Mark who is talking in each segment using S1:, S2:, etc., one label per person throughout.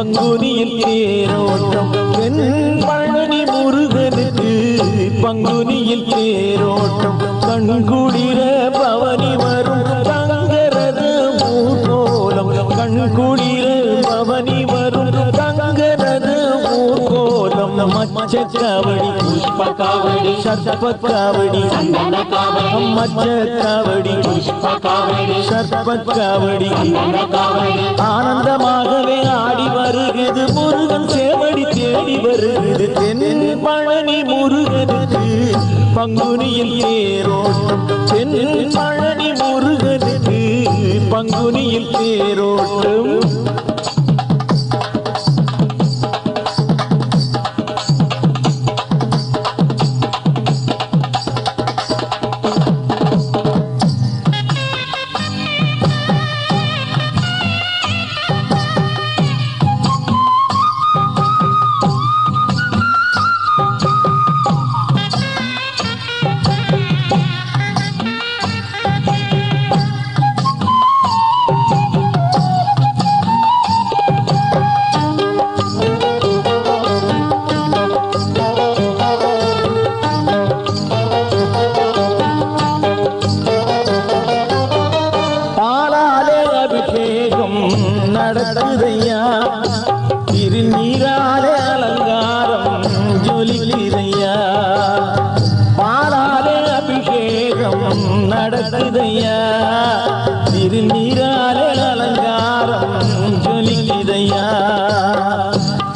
S1: பங்குனியில் தேரோட்டம். தென் பழனி முருகனுக்கு பங்குனியில் தேரோட்டம். கண்குளிர பவனி மச்ச காவடி
S2: புஷ்ப காவடி
S1: சர்ப்ப காவடி
S2: சந்தன காவடி
S1: மச்ச காவடி
S2: புஷ்ப காவடி
S1: சர்ப்ப காவடி
S2: சந்தன காவடி
S1: ஆனந்தமாகவே ஆடி வருகிறது முருகன் சேவடி தேடி வருகிறது தென் பழனி முருகனுக்கு. பங்குனியில் தேரோட்டம் தென் பழனி முருகனுக்கு. பங்குனியில் தேரோட்டம் நடக்குதையா திருநீராலே அலங்காரம் ஜொலிக்குதையா பாலாலே அபிஷேகம் நடக்குதையா? திருநீராலே அலங்காரம் ஜொலிக்குதையா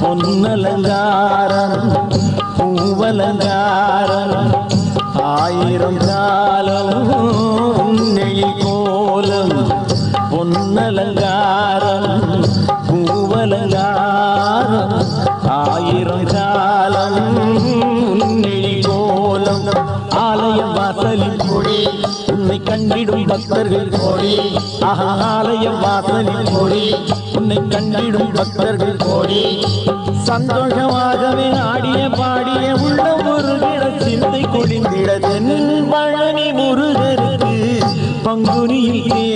S1: பொன்னலங்காரம் பூவலங்காரம் ஆயிரம் காலம் நெய் கோலம் பொன்னலங்காரம் ஆயிரம் காலம் உன்னையில் கோலம் ஆலயம் வாசலில் மொழி உன்னை கண்டிடும் பக்தர்கள் கோடி. ஆஹா ஆலயம் வாசலில் மொழி உன்னை கண்டிடும் பக்தர்கள் கோடி. சந்தோஷமாகவே ஆடிய பாடிய உள்ள முருகிட சிந்தை கொடிந்திட. தென் பழனி முருகருக்கு பங்குனியில்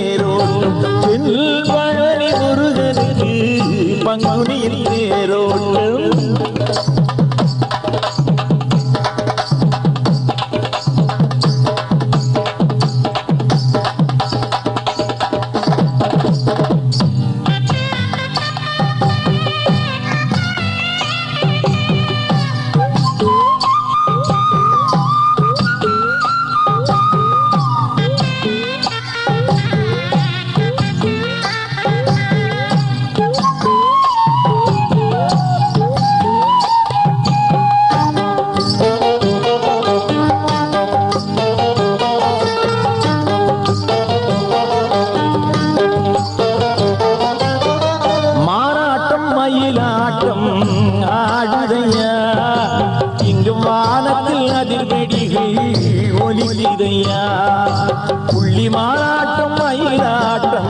S1: புள்ளி மாறாட்டம் மயிலாட்டம்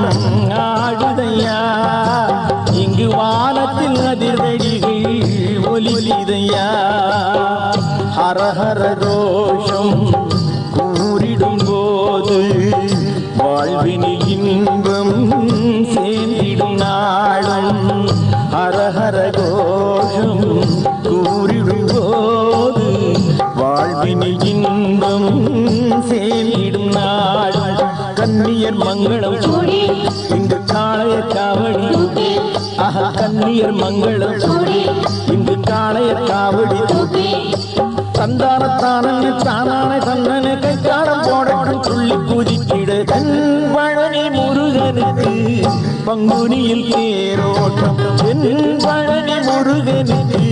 S1: ஆடுதையா? இங்கு வானத்தில் அதிர்வெடிகள் ஒலிதையா ஹரஹர கோஷம் கூறிடும் போது வாழ்வினில் இன்பம் சேர்ந்திடும் நாளும். ஹரஹர கோஷம் மங்களம்.
S2: சூடி
S1: இங்கு காளைய காவடி.
S2: தூக்கி
S1: ஆஹா கன்னியர் மங்களம்.
S2: சூடி
S1: இங்கு காளைய காவடி.
S2: தூக்கி
S1: தந்தானத்தானே தானான தன்னனு கைக்காரம் போடட்டும் சொல்லி பூஜிக்கிட பழனி முருகனுக்கு பங்குனியில் தேரோட்டம். பழனி முருகனுக்கு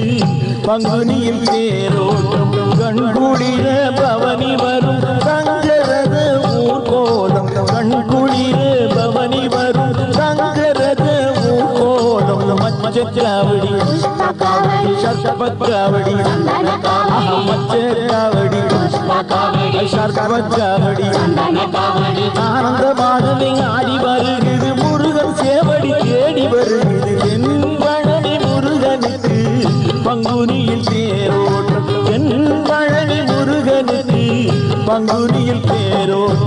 S1: பங்குனியில் தேரோட்டம். கண்குளிர பவனி வரும் தங்கரத ஊர்கோலம் கண்குளிர பவனி வரும். தங்கரத கோலம் மச்சத்ராவடி
S2: சர்பத்ராவடி மச்சத்ராவடி
S1: சர்பத்ராவடி
S2: ஆனந்த காவடி
S1: ஆடி வருகிறது. முருகன் சேவடி தேடி வருகிறது. என் பழனி முருகனுக்கு பங்குனியில் தேரோட்டம். என் பழனி முருகனுக்கு பங்குனியில் தேரோட்டம்.